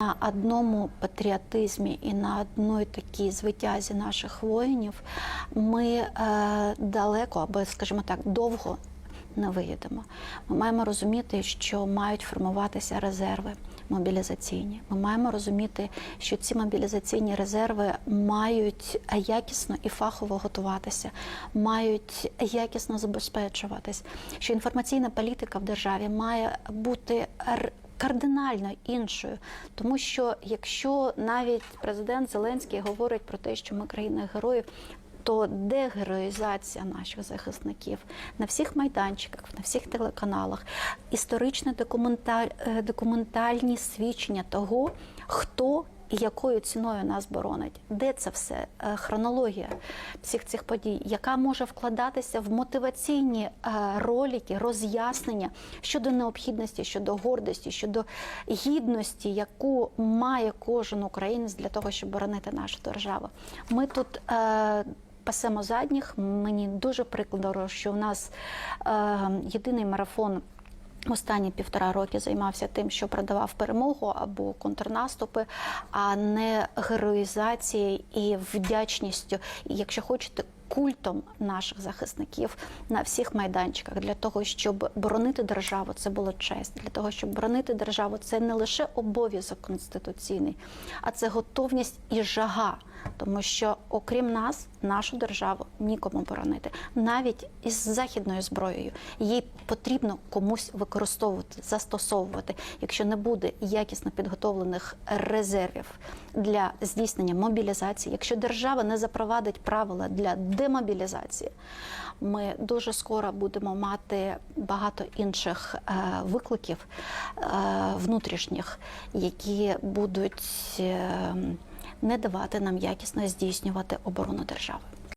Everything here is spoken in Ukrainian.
На одному патріотизмі і на одній такій звитязі наших воїнів ми е, далеко, або, скажімо так, довго не виїдемо. Ми маємо розуміти, що мають формуватися резерви мобілізаційні. Ми маємо розуміти, що ці мобілізаційні резерви мають якісно і фахово готуватися, мають якісно забезпечуватись, що інформаційна політика в державі має бути кардинально іншою, тому що якщо навіть президент Зеленський говорить про те, що ми країна героїв. То де героїзація наших захисників на всіх майданчиках, на всіх телеканалах, історичне документаль, е, документальні свідчення того, хто якою ціною нас боронить? Де це все? Е, Хронологія всіх цих подій, яка може вкладатися в мотиваційні е, ролики, роз'яснення щодо необхідності, щодо гордості, щодо гідності, яку має кожен українець для того, щоб боронити нашу державу. Ми тут. Е, Пасемо задніх. Мені дуже прикладно, що в нас е, єдиний марафон Останні півтора роки займався тим, що продавав перемогу або контрнаступи, а не героїзацією і вдячністю, якщо хочете. Культом наших захисників на всіх майданчиках для того, щоб боронити державу, це було честь. Для того, щоб боронити державу, це не лише обов'язок конституційний, а це готовність і жага. Тому що, окрім нас, нашу державу нікому боронити, навіть із західною зброєю її потрібно комусь використовувати, застосовувати, якщо не буде якісно підготовлених резервів для здійснення мобілізації, якщо держава не запровадить правила для демобілізації, ми дуже скоро будемо мати багато інших е, викликів е, внутрішніх, які будуть. Не давати нам якісно здійснювати оборону держави.